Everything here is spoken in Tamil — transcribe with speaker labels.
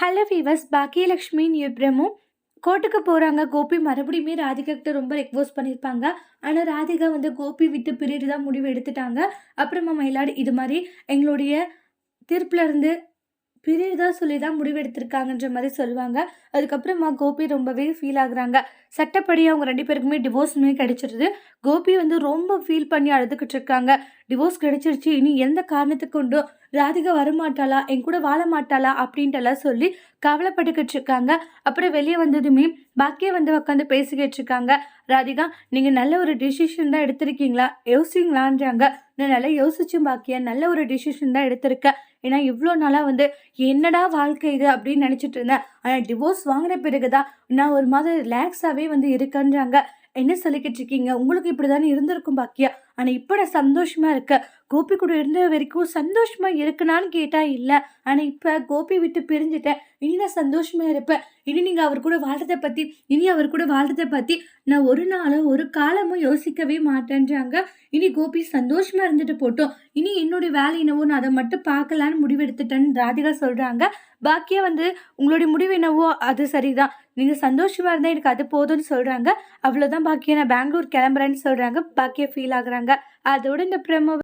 Speaker 1: ஹலோ வீவர்ஸ் பாக்கியலக்ஷ்மி நியூப்ரமும் கோர்ட்டுக்கு போகிறாங்க கோபி மறுபடியுமே ராதிகா கிட்ட ரொம்ப ரெக்வஸ்ட் பண்ணியிருப்பாங்க. ஆனால் ராதிகா வந்து கோபி விட்டு பிரிட்டு தான் முடிவு எடுத்துட்டாங்க. அப்புறமா மயிலாடு இது மாதிரி எங்களுடைய தீர்ப்புலேருந்து பிரியடு பிரியதா சொல்லி தான் முடிவெடுத்திருக்காங்கன்ற மாதிரி சொல்லுவாங்க. அதுக்கப்புறமா கோபி ரொம்பவே ஃபீல் ஆகுறாங்க. சட்டப்படி அவங்க ரெண்டு பேருக்குமே டிவோர்ஸ்மே கிடைச்சிருது. கோபி வந்து ரொம்ப ஃபீல் பண்ணி அழுதுகிட்டு இருக்காங்க. டிவோர்ஸ் கிடைச்சிருச்சு. இனி எந்த காரணத்துக்கு கொண்டும் ராதிகா வரமாட்டாளா? என் கூட வாழ மாட்டாளா அப்படின்ட்டுலாம் சொல்லி கவலைப்பட்டுக்கிட்டு இருக்காங்க. அப்புறம் வெளியே வந்ததுமே பாக்கியே வந்து உட்காந்து பேசிக்கிட்டு இருக்காங்க. ராதிகா நீங்கள் நல்ல ஒரு டிசிஷன் தான் எடுத்திருக்கீங்களா? யோசிங்களான்றாங்க. நான் நல்லா யோசிச்சும் பாக்கியா. நல்ல ஒரு டிசிஷன் தான் எடுத்திருக்கேன் ஏன்னா இவ்வளோ நாளாக வந்து என்னடா வாழ்க்கை இது அப்படின்னு நினச்சிட்டு இருந்தேன். ஆனால் டிவோர்ஸ் வாங்கின பிறகு தான் நான் ஒரு மாதிரி ரிலாக்ஸாகவே வந்து இருக்கேன்றாங்க. என்ன சொல்லிக்கிட்டு இருக்கீங்க? உங்களுக்கு இப்படி தானே இருந்திருக்கும் பாக்கியா. ஆனால் இப்போ நான் சந்தோஷமாக இருக்கேன். கோபி கூட இருந்த வரைக்கும் சந்தோஷமாக இருக்குனான்னு கேட்டால் இல்லை. ஆனால் இப்போ கோபி விட்டு பிரிஞ்சுட்டேன். இனி நான் சந்தோஷமாக இருப்பேன். இனி நீங்கள் அவர் கூட வாழ்றதை பற்றி இனி அவர் கூட வாழ்றதை பற்றி நான் ஒரு நாளும் ஒரு காலமும் யோசிக்கவே மாட்டேன்றாங்க. இனி கோபி சந்தோஷமாக இருந்துட்டு போட்டோம். இனி என்னுடைய வேலை என்னவோ நான் அதை மட்டும் பார்க்கலான்னு முடிவெடுத்துட்டேன்னு ராதிகா சொல்கிறாங்க பாக்கியா வந்து உங்களுடைய முடிவு என்னவோ அது சரிதான். நீங்கள் சந்தோஷமாக இருந்தால் எனக்கு அது போதும்னு சொல்கிறாங்க அவ்வளோதான் பாக்கியா. நான் பெங்களூர் கிளம்புறேன்னு சொல்கிறாங்க பாக்கியா ஃபீல் ஆகுறாங்க. அதோட இந்த பிரமோ